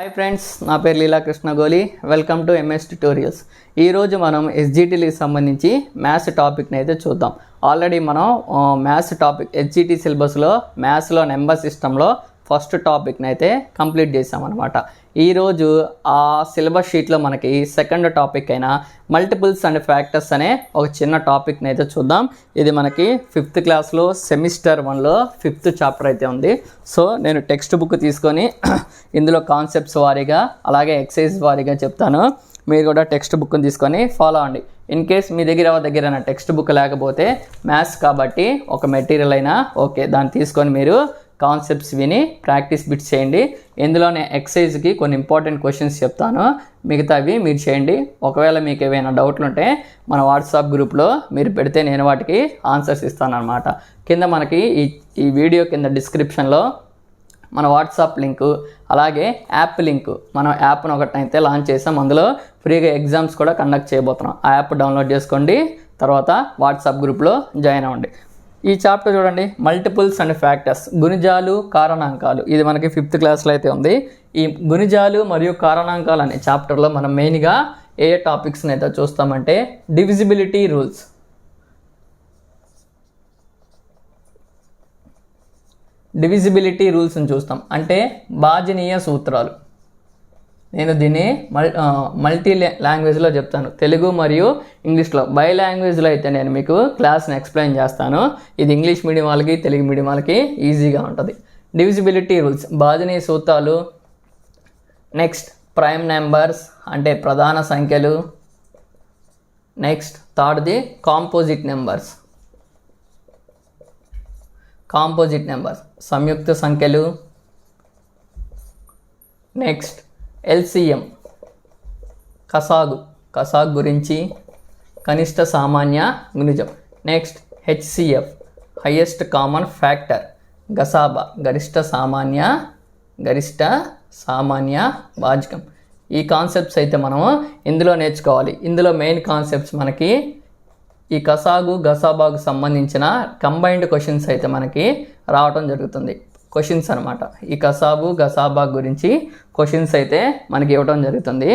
Hi friends నా పేరు లీలాకృష్ణ గోలి. Welcome to MS tutorials ఈరోజు మనం ఎస్జిటీలకు సంబంధించి మ్యాథ్స్ టాపిక్ని అయితే చూద్దాం. ఆల్రెడీ మనం మ్యాథ్స్ టాపిక్ ఎస్జిటి సిలబస్లో మ్యాథ్స్లో నెంబర్ సిస్టంలో ఫస్ట్ టాపిక్ని అయితే కంప్లీట్ చేసామన్నమాట ఈరోజు ఆ సిలబస్ షీట్లో మనకి సెకండ్ టాపిక్ అయిన మల్టిపుల్స్ అండ్ ఫ్యాక్టర్స్ అనే ఒక చిన్న టాపిక్ని అయితే చూద్దాం. ఇది మనకి ఫిఫ్త్ క్లాస్లో సెమిస్టర్ వన్లో ఫిఫ్త్ చాప్టర్ అయితే ఉంది. సో నేను టెక్స్ట్ బుక్ తీసుకొని ఇందులో కాన్సెప్ట్స్ వారీగా అలాగే ఎక్సైజ్ వారీగా చెప్తాను. మీరు కూడా టెక్స్ట్ బుక్ని తీసుకొని ఫాలో అవ్వండి. ఇన్ కేస్ మీ దగ్గర దగ్గర టెక్స్ట్ బుక్ లేకపోతే మ్యాథ్స్ కాబట్టి ఒక మెటీరియల్ అయినా ఓకే దాన్ని తీసుకొని మీరు కాన్సెప్ట్స్ విని ప్రాక్టీస్ బిట్స్ చేయండి. ఇందులోనే ఎక్సైజ్కి కొన్ని ఇంపార్టెంట్ క్వశ్చన్స్ చెప్తాను. మిగతావి మీరు చేయండి. ఒకవేళ మీకు ఏవైనా డౌట్లు ఉంటే మన వాట్సాప్ గ్రూప్లో మీరు పెడితే నేను వాటికి ఆన్సర్స్ ఇస్తాను అనమాట కింద మనకి ఈ ఈ వీడియో కింద డిస్క్రిప్షన్లో మన వాట్సాప్ లింకు అలాగే యాప్ లింక్ మనం యాప్ను ఒకటైతే లాంచ్ చేసాం. అందులో ఫ్రీగా ఎగ్జామ్స్ కూడా కండక్ట్ చేయబోతున్నాం. ఆ యాప్ డౌన్లోడ్ చేసుకోండి. తర్వాత వాట్సాప్ గ్రూప్లో జాయిన్ అవ్వండి. ఈ చాప్టర్ చూడండి మల్టిపుల్స్ అండ్ ఫ్యాక్టర్స్ గుణిజాలు కారణాంకాలు. ఇది మనకి ఫిఫ్త్ క్లాస్లో అయితే ఉంది. ఈ గుణిజాలు మరియు కారణాంకాలు అనే చాప్టర్లో మనం మెయిన్గా ఏ టాపిక్స్ని అయితే చూస్తామంటే డివిజిబిలిటీ రూల్స్ డివిజిబిలిటీ రూల్స్ని చూస్తాం. అంటే భాజనీయ సూత్రాలు. నేను దీన్ని మల్ మల్టీ లాంగ్వేజ్లో చెప్తాను. తెలుగు మరియు ఇంగ్లీష్లో. బై లాంగ్వేజ్లో అయితే నేను మీకు క్లాస్ని ఎక్స్ప్లెయిన్ చేస్తాను. ఇది ఇంగ్లీష్ మీడియం వాళ్ళకి తెలుగు మీడియం వాళ్ళకి ఈజీగా ఉంటుంది. డివిజిబిలిటీ రూల్స్ భాజనీయ సూత్రాలు. నెక్స్ట్ ప్రైమ్ నెంబర్స్ అంటే ప్రధాన సంఖ్యలు. నెక్స్ట్ థర్డ్ది కాంపోజిట్ నెంబర్స్ కాంపోజిట్ నెంబర్స్ సంయుక్త సంఖ్యలు. నెక్స్ట్ ఎల్సిఎం కసాగు కసాగ్ గురించి కనిష్ట సామాన్య గుణిజం. Next HCF highest common factor గసాబా గరిష్ట సామాన్య గరిష్ట సామాన్య భాజకం. ఈ కాన్సెప్ట్స్ అయితే మనము ఇందులో నేర్చుకోవాలి. ఇందులో మెయిన్ కాన్సెప్ట్స్ మనకి ఈ కసాగు గసాబాకు సంబంధించిన కంబైన్డ్ క్వశ్చన్స్ అయితే మనకి రావటం జరుగుతుంది. క్వశ్చన్స్ అనమాట ఈ కసాబు గసాబా గురించి క్వశ్చన్స్ అయితే మనకి ఇవ్వడం జరుగుతుంది.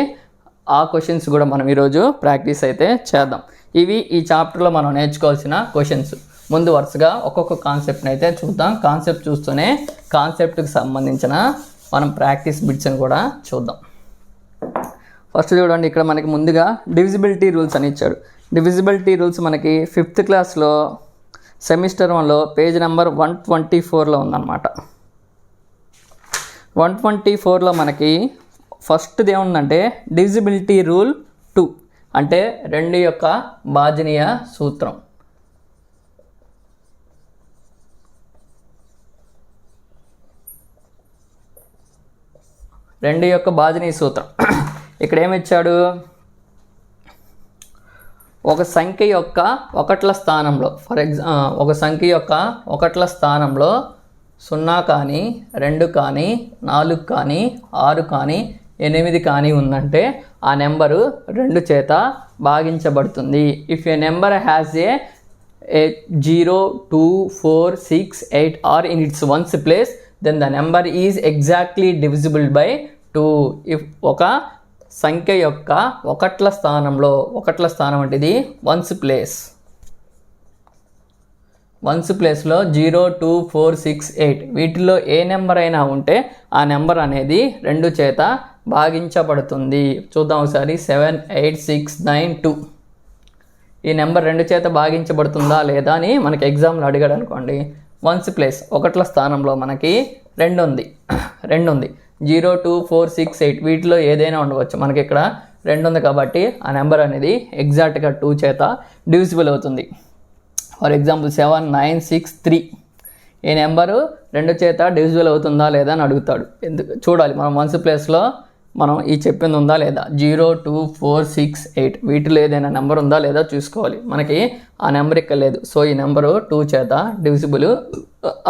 ఆ క్వశ్చన్స్ కూడా మనం ఈరోజు ప్రాక్టీస్ అయితే చేద్దాం. ఇవి ఈ చాప్టర్లో మనం నేర్చుకోవాల్సిన క్వశ్చన్స్ ముందు వరుసగా ఒక్కొక్క కాన్సెప్ట్ని అయితే చూద్దాం. కాన్సెప్ట్ చూస్తూనే కాన్సెప్ట్కి సంబంధించిన మనం ప్రాక్టీస్ బిట్స్ని కూడా చూద్దాం. ఫస్ట్ చూడండి ఇక్కడ మనకి ముందుగా డివిజిబిలిటీ రూల్స్ అని ఇచ్చాడు. డివిజిబిలిటీ రూల్స్ మనకి ఫిఫ్త్ క్లాస్లో సెమిస్టర్ వన్లో పేజ్ నెంబర్ వన్ ట్వంటీ ఫోర్లో ఉందన్నమాట. వన్ ట్వంటీ ఫోర్లో మనకి ఫస్ట్ది ఏముందంటే డిజిబిలిటీ రూల్ టూ అంటే రెండు యొక్క భాజనీయ సూత్రం. రెండు యొక్క భాజనీయ సూత్రం. ఇక్కడ ఏమిచ్చాడు? ఒక సంఖ్య యొక్క ఒకట్ల స్థానంలో ఫర్ ఎగ్జా ఒక సంఖ్య యొక్క ఒకట్ల స్థానంలో సున్నా కానీ రెండు కానీ నాలుగు కానీ ఆరు కానీ ఎనిమిది కానీ ఉందంటే ఆ నెంబరు రెండు చేత భాగించబడుతుంది. If a number has a a zero two four six eight or in its ones place then the number is exactly divisible by two if ఒక సంఖ్య యొక్క ఒకట్ల స్థానంలో ఒకట్ల స్థానం అంటే ఇది వన్స్ ప్లేస్ వన్స్ ప్లేస్లో zero two four six eight. వీటిలో ఏ నెంబర్ అయినా ఉంటే ఆ నెంబర్ అనేది రెండు చేత భాగించబడుతుంది. చూద్దాం ఒకసారి. Seven eight six nine two. ఈ నెంబర్ రెండు చేత భాగించబడుతుందా లేదా అని మనకి ఎగ్జామ్లో అడిగాడు అనుకోండి. వన్స్ ప్లేస్ ఒకట్ల స్థానంలో మనకి రెండు ఉంది. రెండు ఉంది. Zero two four six eight వీటిలో ఏదైనా ఉండవచ్చు. మనకి ఇక్కడ రెండు ఉంది కాబట్టి ఆ నెంబర్ అనేది ఎగ్జాక్ట్గా టూ చేత డివిజిబుల్ అవుతుంది. For example seven nine six three ఈ నెంబరు రెండు చేత డివిజిబుల్ అవుతుందా లేదా అని అడుగుతాడు. ఎందుకు చూడాలి. మనం వన్స్ ప్లేస్లో మనం ఈ చెప్పింది ఉందా లేదా? Zero two four six eight వీటిలో ఏదైనా నెంబర్ ఉందా లేదా చూసుకోవాలి. మనకి ఆ నెంబర్ ఇక్కడ లేదు. సో ఈ నెంబరు టూ చేత డివిజిబుల్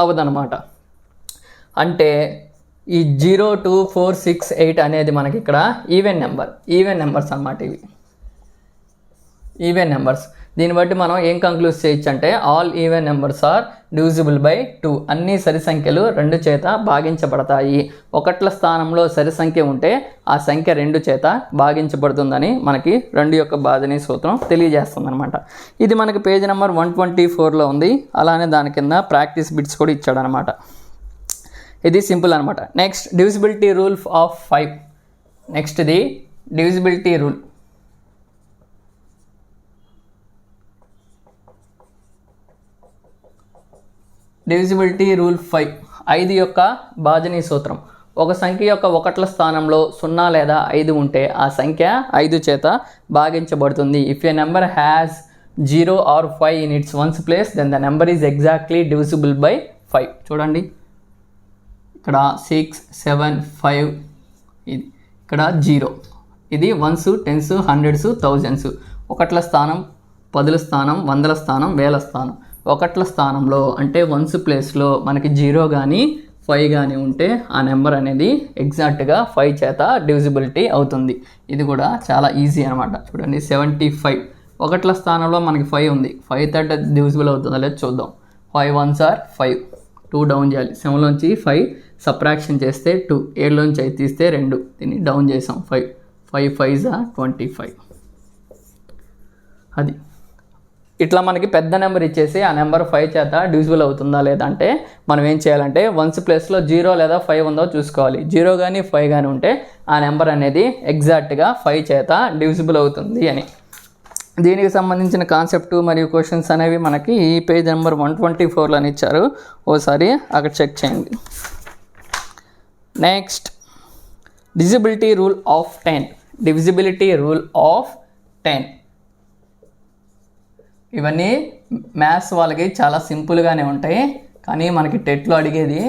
అవ్వదన్నమాట అంటే ఈ zero two four six eight అనేది మనకి ఇక్కడ ఈవెన్ నెంబర్ ఈవెన్ నెంబర్స్ అన్నమాట ఇవి. Even numbers. దీన్ని బట్టి మనం ఏం కంక్లూజ్ చేయొచ్చు అంటే all even numbers are divisible by two అన్ని సరి సంఖ్యలు రెండు చేత భాగించబడతాయి. ఒకట్ల స్థానంలో సరి సంఖ్య ఉంటే ఆ సంఖ్య రెండు చేత భాగించబడుతుందని మనకి రెండు యొక్క బాధని సూత్రం తెలియజేస్తుంది అనమాట ఇది మనకి పేజ్ నెంబర్ వన్ ట్వంటీ ఫోర్లో ఉంది. అలానే దాని కింద ప్రాక్టీస్ బిట్స్ కూడా ఇచ్చాడనమాట ఇది సింపుల్ అనమాట next divisibility rule of five next ఇది divisibility rule divisibility rule five ఐదు యొక్క బాజనీ సూత్రం. ఒక సంఖ్య యొక్క ఒకట్ల స్థానంలో సున్నా లేదా ఐదు ఉంటే ఆ సంఖ్య ఐదు చేత భాగించబడుతుంది. If a number has zero or five in its ones place then the number is exactly divisible by five చూడండి. ఇక్కడ సిక్స్ సెవెన్ ఫైవ్ ఇది ఇక్కడ జీరో ఇది వన్స్ టెన్స్ హండ్రెడ్స్ థౌజండ్స్ ఒకట్ల స్థానం పదుల స్థానం వందల స్థానం వేల స్థానం. ఒకట్ల స్థానంలో అంటే వన్స్ ప్లేస్లో మనకి జీరో కానీ ఫైవ్ కానీ ఉంటే ఆ నెంబర్ అనేది ఎగ్జాక్ట్గా ఫైవ్ చేత డివిజిబిలిటీ అవుతుంది. ఇది కూడా చాలా ఈజీ అనమాట చూడండి సెవెంటీ ఫైవ్ ఒకట్ల స్థానంలో మనకి ఫైవ్ ఉంది. ఫైవ్ థర్టీ డివిజిబుల్ అవుతుందో లేదో చూద్దాం. Five ones are five two down చేయాలి. సెవెన్లోంచి ఫైవ్ సప్రాక్షన్ చేస్తే టూ ఏడులోంచి అయితే తీస్తే రెండు. దీన్ని డౌన్ చేసాం. ఫైవ్. ఫైవ్ ఫైవ్ జా ట్వంటీ ఫైవ్. అది. ఇట్లా మనకి పెద్ద నెంబర్ ఇచ్చేసి ఆ నెంబర్ ఫైవ్ చేత డివిజిబుల్ అవుతుందా లేదంటే మనం ఏం చేయాలంటే వన్స్ ప్లేస్లో జీరో లేదా ఫైవ్ ఉందో చూసుకోవాలి. జీరో కానీ ఫైవ్ కానీ ఉంటే ఆ నెంబర్ అనేది ఎగ్జాక్ట్గా ఫైవ్ చేత డివిజిబుల్ అవుతుంది అని. దీనికి సంబంధించిన కాన్సెప్ట్ మరియు క్వశ్చన్స్ అనేవి మనకి ఈ పేజ్ నెంబర్ వన్ ట్వంటీ ఫోర్లోని ఇచ్చారు. ఓసారి అక్కడ చెక్ చేయండి. Next divisibility rule of ten divisibility rule of ten ఇవన్నీ మ్యాథ్స్ వాళ్ళకి చాలా సింపుల్గానే ఉంటాయి. కానీ మనకి టెట్లో అడిగేది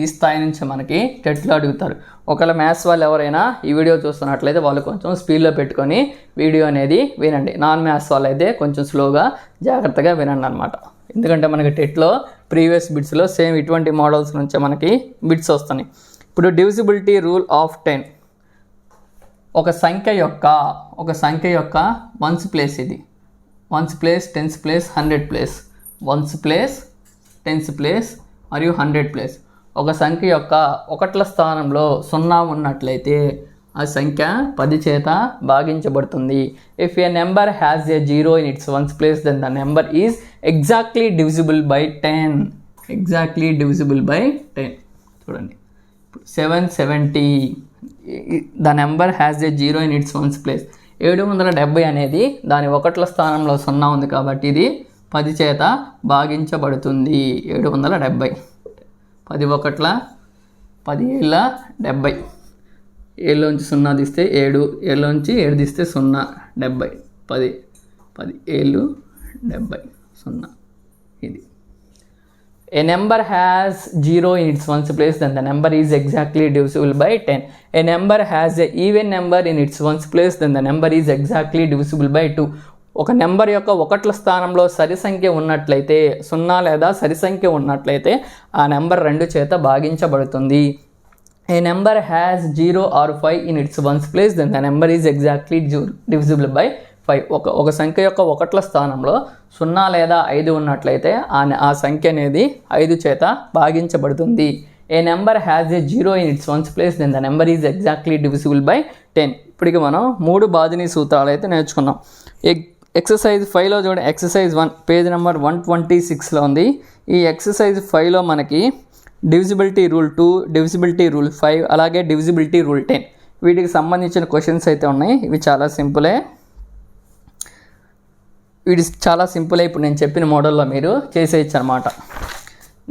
ఈ స్థాయి నుంచి మనకి టెట్లో అడుగుతారు. ఒకవేళ మ్యాథ్స్ వాళ్ళు ఎవరైనా ఈ వీడియో చూస్తున్నట్లయితే వాళ్ళు కొంచెం స్పీడ్లో పెట్టుకొని వీడియో అనేది వినండి. నాన్ మ్యాథ్స్ వాళ్ళు అయితే కొంచెం స్లోగా జాగ్రత్తగా వినండి అనమాట ఎందుకంటే మనకి టెట్లో ప్రీవియస్ బిట్స్లో సేమ్ ఇటువంటి మోడల్స్ నుంచే మనకి బిట్స్ వస్తున్నాయి. ఇప్పుడు డివిజిబిలిటీ రూల్ ఆఫ్ టెన్ ఒక సంఖ్య యొక్క ఒక సంఖ్య యొక్క వన్స్ ప్లేస్ ఇది. Ones place tens place hundred place ones place tens place మరియు హండ్రెడ్ ప్లేస్ ఒక సంఖ్య యొక్క ఒకట్ల స్థానంలో సున్నా ఉన్నట్లయితే ఆ సంఖ్య పది చేత భాగించబడుతుంది. If a number has a zero in its ones place then the number is exactly divisible by ten exactly divisible by ten చూడండి. Seven seventy. The number has a zero in its ones place. ఏడు వందల డెబ్బై అనేది దాని ఒకట్ల స్థానంలో సున్నా ఉంది కాబట్టి ఇది పది చేత భాగించబడుతుంది. ఏడు వందల డెబ్బై. పది ఒకట్ల పది ఏళ్ళ డెబ్బై. ఏళ్ళలోంచి సున్నా తీస్తే ఏడు ఏళ్ళలోంచి ఏడు తీస్తే సున్నా డెబ్బై. పది పది ఏళ్ళు డెబ్బై సున్నా. ఇది. A number has 0 in its ones place, then the number is exactly divisible by 10. A number has a even number in its ones place, then the number is exactly divisible by 2. ఒక number యొక్క ఒకట్ల స్థానంలో సరి సంఖ్య ఉన్నట్లయితే సున్నా లేదా సరి సంఖ్య ఉన్నట్లయితే ఆ నెంబర్ రెండు చేత భాగించబడుతుంది a number has zero or five in its ones place then the number is exactly divisible by five ఒక ఒక సంఖ్య యొక్క ఒకట్ల స్థానంలో సున్నా లేదా ఐదు ఉన్నట్లయితే ఆ ఆ సంఖ్య అనేది ఐదు చేత భాగించబడుతుంది. A number has a zero in its ones place then the number is exactly divisible by ten ఇప్పటికి మనం మూడు బాధిని సూత్రాలు అయితే నేర్చుకున్నాం. ఎగ్ ఎక్సర్సైజ్ ఫైవ్లో చూడండి. Exercise one page number one twenty సిక్స్లో ఉంది. ఈ ఎక్సర్సైజ్ ఫైవ్లో మనకి divisibility rule two divisibility rule five అలాగే డివిజిబిలిటీ రూల్ టెన్ వీటికి సంబంధించిన క్వశ్చన్స్ అయితే ఉన్నాయి. ఇవి చాలా సింపులే. వీడి చాలా సింపుల్ ఇప్పుడు నేను చెప్పిన మోడల్లో మీరు చేసేయచ్చు అనమాట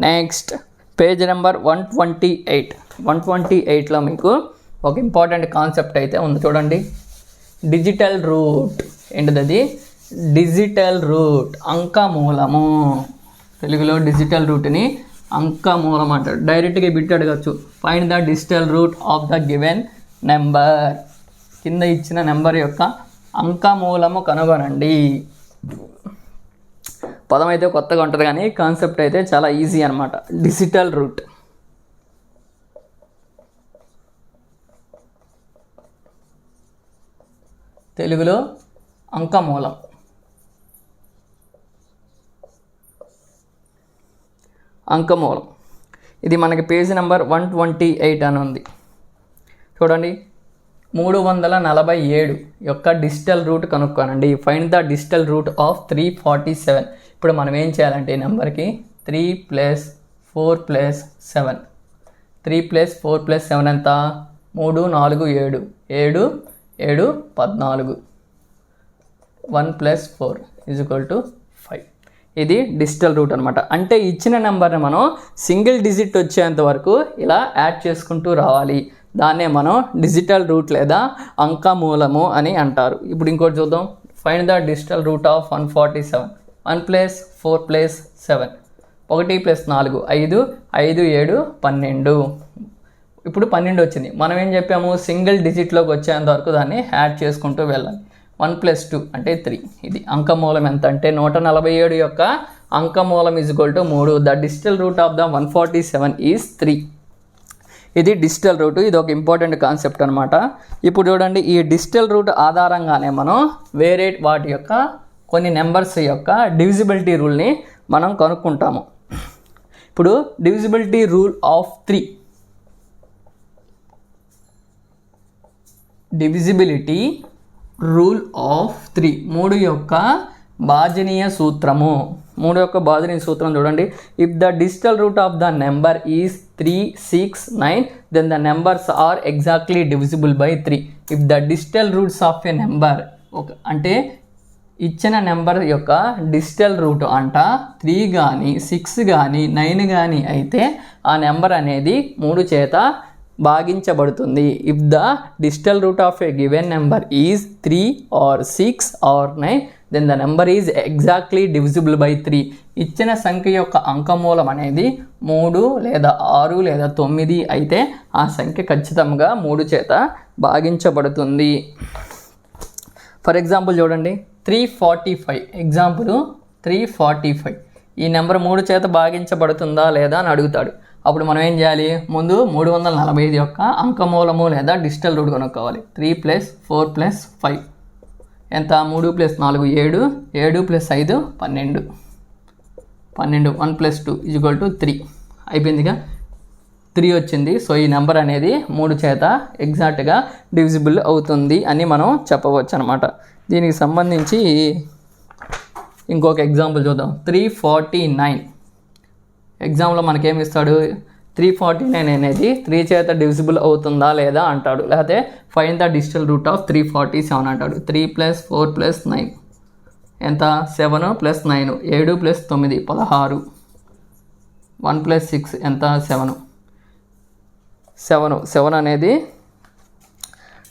next page number one twenty eight one twenty ఎయిట్లో మీకు ఒక ఇంపార్టెంట్ కాన్సెప్ట్ అయితే ఉంది చూడండి. డిజిటల్ రూట్ ఏంటిది డిజిటల్ రూట్ అంక మూలము తెలుగులో డిజిటల్ రూట్ని అంక మూలం అంటాడు డైరెక్ట్గా బిట్ అడగచ్చు. Find the digital root of the given number కింద ఇచ్చిన నెంబర్ యొక్క అంక మూలము కనుగొనండి. పదం అయితే కొత్తగా ఉంటుంది కానీ కాన్సెప్ట్ అయితే చాలా ఈజీ అనమాట డిజిటల్ రూట్ తెలుగులో అంకమూలం. అంకమూలం. ఇది మనకి page number one twenty eight అని ఉంది. చూడండి. మూడు వందల నలభై ఏడు యొక్క digital root కనుక్కోనండి. Find the digital root of three forty seven ఇప్పుడు మనం ఏం చేయాలంటే ఈ నెంబర్కి three plus four plus seven three plus four plus seven ఎంత? మూడు నాలుగు ఏడు. ఏడు ఏడు పద్నాలుగు. One plus four is equal to five ఇది డిజిటల్ రూట్ అనమాట అంటే ఇచ్చిన నెంబర్ని మనం సింగిల్ డిజిట్ వచ్చేంత వరకు ఇలా యాడ్ చేసుకుంటూ రావాలి. దాన్నే మనం డిజిటల్ రూట్ లేదా అంక మూలము అని అంటారు. ఇప్పుడు ఇంకోటి చూద్దాం. Find the digital root of one forty seven one plus four plus seven ఒకటి ప్లస్ నాలుగు ఐదు ఐదు ఏడు పన్నెండు. ఇప్పుడు పన్నెండు వచ్చింది. మనం ఏం చెప్పాము? సింగిల్ డిజిట్లోకి వచ్చేంత వరకు దాన్ని యాడ్ చేసుకుంటూ వెళ్ళాలి. వన్ ప్లస్ టూ అంటే త్రీ ఇది అంకమూలం ఎంత అంటే నూట నలభై ఏడు యొక్క అంకమూలం ఈజ్ ఈక్వల్ టు మూడు. The digital root of the one forty seven is three ఇది డిజిటల్ రూట్ ఇది ఒక ఇంపార్టెంట్ కాన్సెప్ట్ అనమాట ఇప్పుడు చూడండి ఈ డిజిటల్ రూట్ ఆధారంగానే మనం వేరే వాటి యొక్క కొన్ని నెంబర్స్ యొక్క డివిజిబిలిటీ రూల్ని మనం కనుక్కుంటాము. ఇప్పుడు divisibility rule of three. Divisibility rule of three. మూడు యొక్క భాజనీయ సూత్రము. మూడు యొక్క బాధిని సూత్రం చూడండి. If the digital root of the number is three six nine then the numbers are exactly divisible by three if the digital roots of a number ఒక అంటే ఇచ్చిన నెంబర్ యొక్క డిజిటల్ రూట్ అంట త్రీ కానీ సిక్స్ కానీ nine కానీ అయితే ఆ నెంబర్ అనేది మూడు చేత భాగించబడుతుంది. If the digital root of a given number is three or six or nine then the number is exactly divisible by three ఇచ్చిన సంఖ్య యొక్క అంకమూలం అనేది మూడు లేదా ఆరు లేదా తొమ్మిది అయితే ఆ సంఖ్య ఖచ్చితంగా మూడు చేత భాగించబడుతుంది. ఫర్ ఎగ్జాంపుల్ చూడండి three forty five example three forty five ఈ నెంబర్ మూడు చేత భాగించబడుతుందా లేదా అని అడుగుతాడు. అప్పుడు మనం ఏం చేయాలి? ముందు మూడు వందల నలభై ఐదు యొక్క అంకమూలము లేదా డిజిటల్ రూట్ కనుక్కోవాలి. Three plus four plus five. ఎంత? మూడు ప్లస్ నాలుగు ఏడు. ఏడు ప్లస్ ఐదు పన్నెండు. పన్నెండు one plus two is equal to three అయిపోయిందిగా? త్రీ వచ్చింది. సో ఈ నెంబర్ అనేది మూడు చేత ఎగ్జాక్ట్గా డివిజిబుల్ అవుతుంది అని మనం చెప్పవచ్చు అనమాట దీనికి సంబంధించి ఇంకొక ఎగ్జాంపుల్ చూద్దాం. త్రీ ఫార్టీ నైన్ ఎగ్జామ్లో మనకేమి ఇస్తాడు త్రీ ఫార్టీ నైన్ అనేది త్రీ చేత డివిజిబుల్ అవుతుందా లేదా అంటాడు. లేకపోతే find the digital root of three forty seven అంటాడు. Three plus four plus nine ఎంత? సెవెన్ ప్లస్ నైన్ ఏడు ప్లస్ తొమ్మిది. పదహారు. వన్ ప్లస్ సిక్స్ ఎంత? సెవెన్ సెవెన్ సెవెన్ అనేది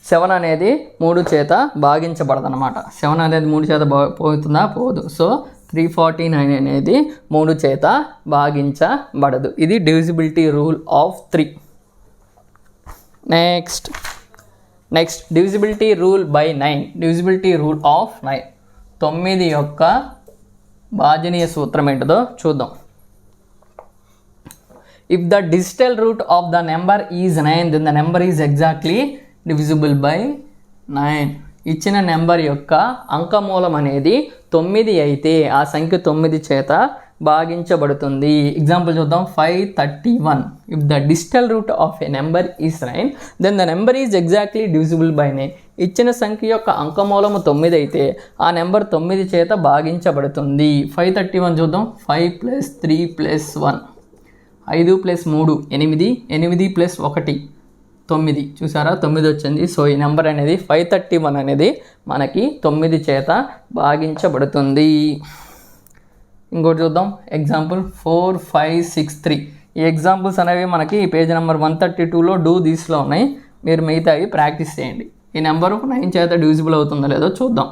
సెవెన్ అనేది మూడు చేత భాగించబడదనమాట సెవెన్ అనేది మూడు చేత బా పోతుందా? పోదు. సో త్రీ ఫార్టీ నైన్ అనేది మూడు చేత భాగించబడదు. ఇది divisibility rule of three next next divisibility rule by nine divisibility rule of nine తొమ్మిది యొక్క భాజనీయ సూత్రం ఏంటిదో చూద్దాం. If the digital root of the number is nine then the number is exactly divisible by nine ఇచ్చిన number యొక్క అంకమూలం అనేది తొమ్మిది అయితే ఆ సంఖ్య తొమ్మిది చేత భాగించబడుతుంది. ఎగ్జాంపుల్ చూద్దాం. Five thirty one if the digital root of a number is nine then the number is exactly divisible by nine ఇచ్చిన సంఖ్య యొక్క అంకమూలము తొమ్మిది అయితే ఆ నెంబర్ తొమ్మిది చేత భాగించబడుతుంది. ఫైవ్ థర్టీ వన్ చూద్దాం. Five plus three plus one ఐదు ప్లస్ మూడు ఎనిమిది. ఎనిమిది ప్లస్ ఒకటి. తొమ్మిది. చూసారా తొమ్మిది వచ్చింది. సో ఈ నెంబర్ అనేది ఫైవ్ థర్టీ వన్ అనేది మనకి తొమ్మిది చేత భాగించబడుతుంది. ఇంకోటి చూద్దాం. Example four five six three ఈ ఎగ్జాంపుల్స్ అనేవి మనకి పేజ్ నెంబర్ వన్ థర్టీ టూలో డూ దీస్లో ఉన్నాయి. మీరు మిగతావి ప్రాక్టీస్ చేయండి. ఈ నెంబర్ నైన్ చేత డివిజిబుల్ అవుతుందో లేదో చూద్దాం.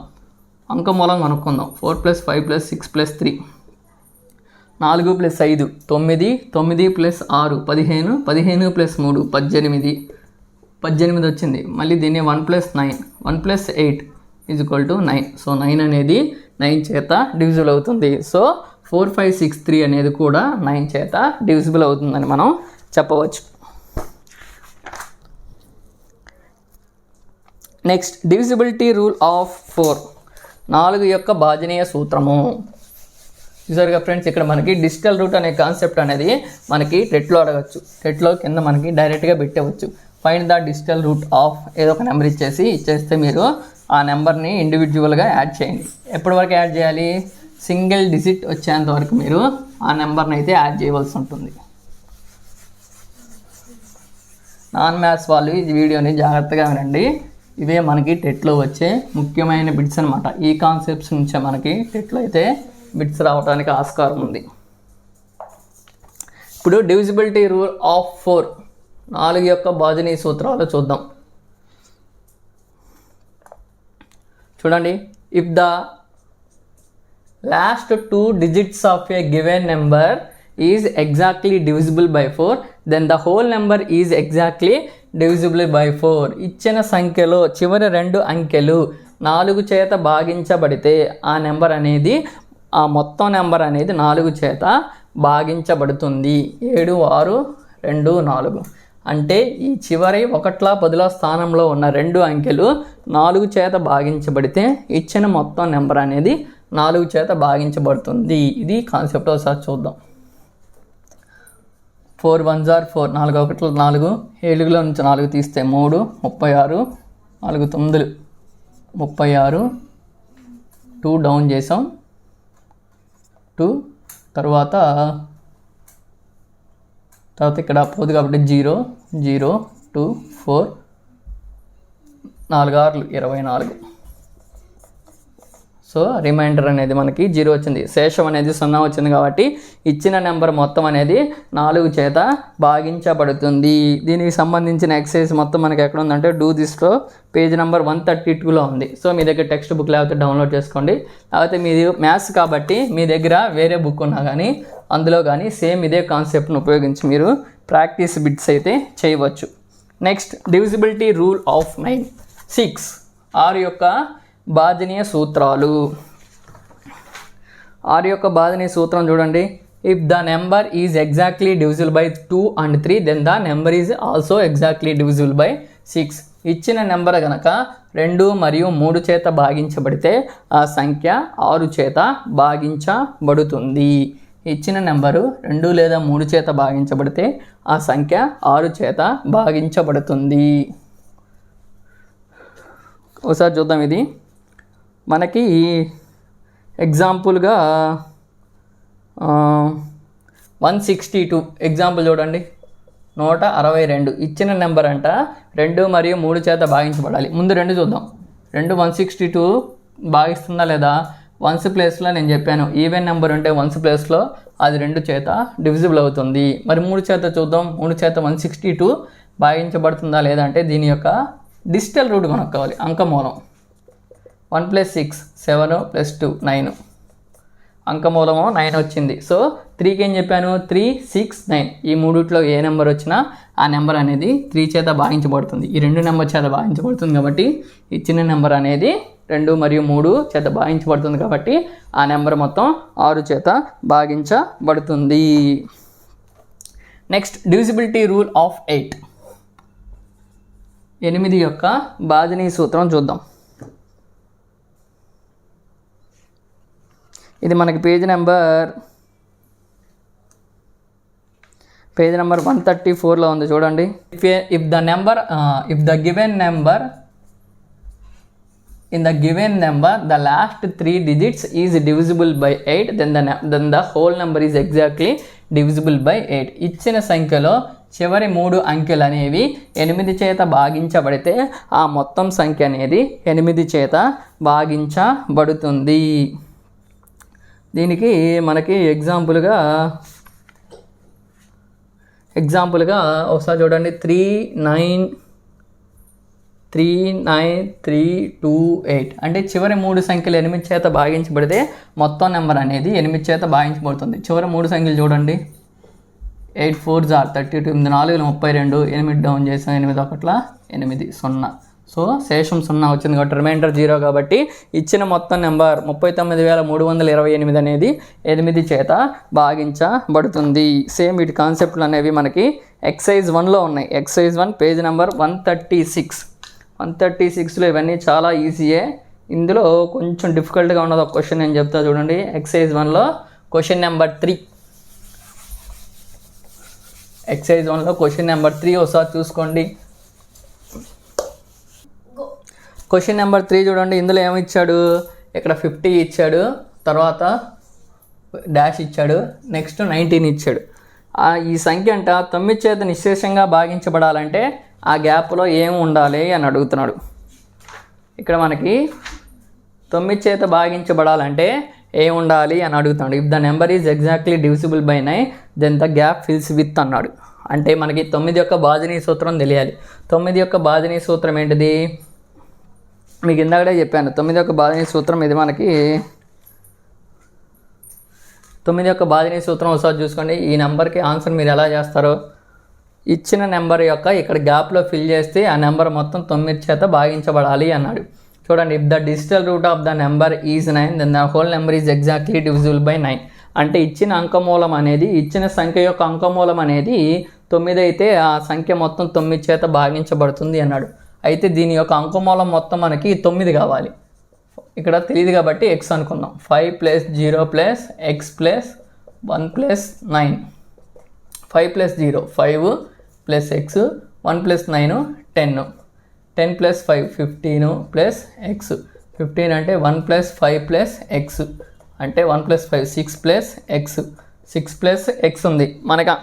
అంకమూలం కనుక్కుందాం. Four plus five plus six plus three నాలుగు ప్లస్ ఐదు తొమ్మిది తొమ్మిది ప్లస్ ఆరు పదిహేను పదిహేను ప్లస్ మూడు పద్దెనిమిది. పద్దెనిమిది వచ్చింది. మళ్ళీ దీన్ని one plus nine. One plus eight is equal to nine. So nine అనేది నైన్ చేత డివిజిబుల్ అవుతుంది. So four five six three అనేది కూడా నైన్ చేత డివిజిబుల్ అవుతుందని మనం చెప్పవచ్చు. Next divisibility rule of four. నాలుగు యొక్క భాజనీయ సూత్రము. చూసారుగా ఫ్రెండ్స్ ఇక్కడ మనకి డిజిటల్ రూట్ అనే కాన్సెప్ట్ అనేది మనకి టెట్లో అడగచ్చు. టెట్లో కింద మనకి డైరెక్ట్గా పెట్టవచ్చు. Find the digital root of ఏదో ఒక నెంబర్ ఇచ్చేసి ఇచ్చేస్తే మీరు ఆ నెంబర్ని ఇండివిజువల్గా యాడ్ చేయండి. ఎప్పటి వరకు యాడ్ చేయాలి? సింగిల్ డిజిట్ వచ్చేంత వరకు మీరు ఆ నెంబర్ని అయితే యాడ్ చేయవలసి ఉంటుంది. నాన్ మ్యాథ్స్ వాళ్ళు ఈ వీడియోని జాగ్రత్తగా వినండి. ఇవే మనకి టెట్లో వచ్చే ముఖ్యమైన బిట్స్ అనమాట ఈ కాన్సెప్ట్స్ నుంచే మనకి టెట్లో అయితే బిట్స్ రావడానికి ఆస్కారం ఉంది. ఇప్పుడు డివిజిబిలిటీ రూల్ ఆఫ్ ఫోర్ నాలుగు యొక్క భాజనీ సూత్రాలు చూద్దాం. చూడండి. If the last two digits of a given number is exactly divisible by four then the whole number is exactly divisible by four ఇచ్చిన సంఖ్యలో చివరి రెండు అంకెలు నాలుగు చేత భాగించబడితే ఆ నెంబర్ అనేది ఆ మొత్తం నెంబర్ అనేది నాలుగు చేత భాగించబడుతుంది. ఏడు ఆరు రెండు నాలుగు. అంటే ఈ చివరి ఒకట్ల పదుల స్థానంలో ఉన్న రెండు అంకెలు నాలుగు చేత భాగించబడితే ఇచ్చిన మొత్తం నెంబర్ అనేది నాలుగు చేత భాగించబడుతుంది. ఇది కాన్సెప్ట్ ఒకసారి చూద్దాం. ఫోర్ వన్ జార్ ఫోర్ నాలుగు ఒకటి నాలుగు ఏడుగులో నుంచి నాలుగు తీస్తే మూడు ముప్పై ఆరు నాలుగు తొమ్మిదిలు ముప్పై ఆరు టూ డౌన్ చేసాం. టూ తర్వాత తర్వాత ఇక్కడ పోదు కాబట్టి జీరో జీరో టూ ఫోర్ నాలుగు ఆరులు ఇరవై నాలుగు. సో రిమైండర్ అనేది మనకి జీరో వచ్చింది. శేషం అనేది సున్నా వచ్చింది కాబట్టి ఇచ్చిన నెంబర్ మొత్తం అనేది నాలుగు చేత భాగించబడుతుంది. దీనికి సంబంధించిన ఎక్సర్సైజ్ మొత్తం మనకి ఎక్కడ ఉందంటే డూ దిస్లో పేజ్ నెంబర్ వన్ థర్టీ టూలో ఉంది. సో మీ దగ్గర టెక్స్ట్ బుక్ లేకపోతే డౌన్లోడ్ చేసుకోండి. లేకపోతే మీది మ్యాథ్స్ కాబట్టి మీ దగ్గర వేరే బుక్ ఉన్నా కానీ అందులో కానీ సేమ్ ఇదే కాన్సెప్ట్ను ఉపయోగించి మీరు ప్రాక్టీస్ బిట్స్ అయితే చేయవచ్చు. Next divisibility rule of nine. Six. ఆరు యొక్క బాధనీయ సూత్రాలు. ఆరు యొక్క బాధనీయ సూత్రం చూడండి. If the number is exactly divisible by two and three then the number is also exactly divisible by six ఇచ్చిన నెంబర్ గనక రెండు మరియు మూడు చేత భాగించబడితే ఆ సంఖ్య ఆరు చేత భాగించబడుతుంది. ఇచ్చిన నెంబరు రెండు లేదా మూడు చేత భాగించబడితే ఆ సంఖ్య ఆరు చేత భాగించబడుతుంది. ఒకసారి చూద్దాం ఇది. మనకి ఎగ్జాంపుల్గా వన్ సిక్స్టీ టూ ఎగ్జాంపుల్ చూడండి. నూట అరవై రెండు ఇచ్చిన నెంబర్ అంట. రెండు మరియు మూడు చేత భాగించబడాలి. ముందు రెండు చూద్దాం. రెండు వన్ సిక్స్టీ టూ భాగిస్తుందా లేదా? వన్స్ ప్లేస్లో నేను చెప్పాను. ఈవెన్ నెంబర్ ఉంటే వన్స్ ప్లేస్లో అది రెండు చేత డివిజిబుల్ అవుతుంది. మరి మూడు చేత చూద్దాం. మూడు చేత వన్ సిక్స్టీ టూ భాగించబడుతుందా లేదా అంటే దీని యొక్క డిజిటల్ రూట్ కొనుక్కోవాలి అంకమూలం. One plus six seven plus two nine. అంకమూలము nine వచ్చింది. సో త్రీకి ఏం చెప్పాను? Three six nine. ఈ మూడిట్లో ఏ నెంబర్ వచ్చినా ఆ నెంబర్ అనేది త్రీ చేత భాగించబడుతుంది. ఈ రెండు నెంబర్ చేత భాగించబడుతుంది కాబట్టి ఇచ్చిన నెంబర్ అనేది రెండు మరియు మూడు చేత భాగించబడుతుంది కాబట్టి ఆ నెంబర్ మొత్తం ఆరు చేత భాగించబడుతుంది. Next divisibility rule of eight ఎనిమిది యొక్క బాధనీ సూత్రం చూద్దాం. ఇది మనకి page number page number one thirty ఫోర్లో ఉంది చూడండి. If if the number if the given number in the given number the last three digits is divisible by eight then the then the whole number is exactly divisible by eight ఇచ్చిన సంఖ్యలో చివరి మూడు అంకెలు అనేవి ఎనిమిది చేత భాగించబడితే ఆ మొత్తం సంఖ్య అనేది ఎనిమిది చేత భాగించబడుతుంది. దీనికి మనకి ఎగ్జాంపుల్గా ఎగ్జాంపుల్గా ఒకసారి చూడండి three nine three nine three two eight. అంటే చివరి మూడు సంఖ్యలు ఎనిమిది చేత భాగించబడితే మొత్తం నెంబర్ అనేది ఎనిమిది చేత భాగించబడుతుంది. చివరి మూడు సంఖ్యలు చూడండి. ఎయిట్ ఫోర్ జార్ థర్టీ టూ ఎనిమిది నాలుగు ముప్పై రెండు ఎనిమిది డౌన్ చేసాం ఎనిమిది ఒకట్ల ఎనిమిది సున్నా. సో శేషం సున్నా వచ్చింది కాబట్టి రిమైండర్ జీరో కాబట్టి ఇచ్చిన మొత్తం నెంబర్ ముప్పై తొమ్మిది వేల మూడు వందల ఇరవై ఎనిమిది అనేది ఎనిమిది చేత భాగించబడుతుంది. సేమ్ వీటి కాన్సెప్ట్లు అనేవి మనకి ఎక్సైజ్ వన్లో ఉన్నాయి. Exercise one page number one thirty six one thirty సిక్స్లో ఇవన్నీ చాలా ఈజీయే ఇందులో కొంచెం డిఫికల్ట్గా ఉన్నది ఒక క్వశ్చన్ నేను చెప్తా చూడండి. ఎక్సైజ్ వన్లో క్వశ్చన్ నెంబర్ త్రీ ఎక్సైజ్ వన్లో క్వశ్చన్ నెంబర్ త్రీ ఒకసారి చూసుకోండి. క్వశ్చన్ నెంబర్ త్రీ చూడండి. ఇందులో ఏమిచ్చాడు? ఇక్కడ ఫిఫ్టీ ఇచ్చాడు. తర్వాత డాష్ ఇచ్చాడు. నెక్స్ట్ నైన్టీన్ ఇచ్చాడు. ఈ సంఖ్య అంట తొమ్మిది చేత నిశ్శేషంగా భాగించబడాలంటే ఆ గ్యాప్లో ఏం ఉండాలి అని అడుగుతున్నాడు. ఇక్కడ మనకి తొమ్మిది చేత భాగించబడాలంటే ఏం ఉండాలి అని అడుగుతున్నాడు. If the number is exactly divisible by nine then the gap fills with అన్నాడు. అంటే మనకి తొమ్మిది యొక్క బాజనీ సూత్రం తెలియాలి. తొమ్మిది యొక్క బాజనీ సూత్రం ఏంటిది? మీకు ఇందాకడే చెప్పాను తొమ్మిది యొక్క బాధని సూత్రం ఇది మనకి. తొమ్మిది యొక్క బాధని సూత్రం ఒకసారి చూసుకోండి. ఈ నెంబర్కి ఆన్సర్ మీరు ఎలా చేస్తారో. ఇచ్చిన నెంబర్ యొక్క ఇక్కడ గ్యాప్లో ఫిల్ చేస్తే ఆ నెంబర్ మొత్తం తొమ్మిది చేత భాగించబడాలి అన్నాడు. చూడండి if the digital root of the number is nine then the whole number is exactly divisible by nine అంటే ఇచ్చిన అంకమూలం అనేది ఇచ్చిన సంఖ్య యొక్క అంకమూలం అనేది తొమ్మిది అయితే ఆ సంఖ్య మొత్తం తొమ్మిది చేత భాగించబడుతుంది అన్నాడు. అయితే దీని యొక్క అంకమూలం మొత్తం మనకి తొమ్మిది కావాలి. ఇక్కడ తెలియదు కాబట్టి ఎక్స్ అనుకుందాం. Five plus zero plus x plus one plus nine five plus zero five plus x one plus nine ten ten plus five fifteen plus x fifteen అంటే one plus five plus x అంటే one plus five six plus x six plus x ఉంది. మనకు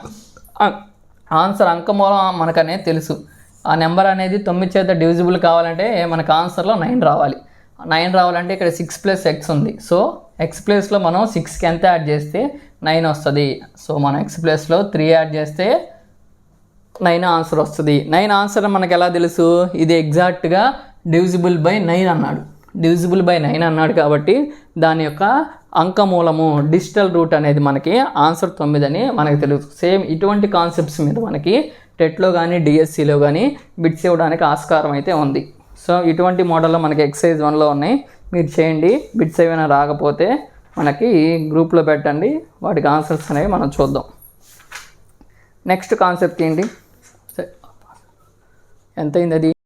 answer అంకమూలం మనకనే తెలుసు. ఆ number అనేది తొమ్మిది చేత divisible కావాలంటే మనకు ఆన్సర్లో నైన్ రావాలి. నైన్ రావాలంటే ఇక్కడ సిక్స్ ప్లస్ ఎక్స్ ఉంది. సో ఎక్స్ ప్లేస్లో మనం సిక్స్కి ఎంత యాడ్ చేస్తే నైన్ వస్తుంది? సో మనం ఎక్స్ ప్లేస్లో త్రీ యాడ్ చేస్తే నైన్ ఆన్సర్ వస్తుంది. నైన్ ఆన్సర్ మనకు ఎలా తెలుసు? ఇది ఎగ్జాక్ట్గా డివిజిబుల్ బై నైన్ అన్నాడు. డివిజిబుల్ బై నైన్ అన్నాడు కాబట్టి దాని యొక్క అంకమూలము డిజిటల్ రూట్ అనేది మనకి ఆన్సర్ తొమ్మిది అని మనకు తెలుసు. సేమ్ ఇటువంటి కాన్సెప్ట్స్ మీద మనకి టెట్లో కానీ డిఎస్సిలో కానీ బిట్స్ ఇవ్వడానికి ఆస్కారం అయితే ఉంది. సో ఇటువంటి మోడల్లో మనకి ఎక్సైజ్ వన్లో ఉన్నాయి. మీరు చేయండి. బిట్స్ ఏమైనా రాకపోతే మనకి గ్రూప్లో పెట్టండి. వాటికి ఆన్సర్స్ అనేవి మనం చూద్దాం. నెక్స్ట్ కాన్సెప్ట్ ఏంటి? ఎంత అయింది అది?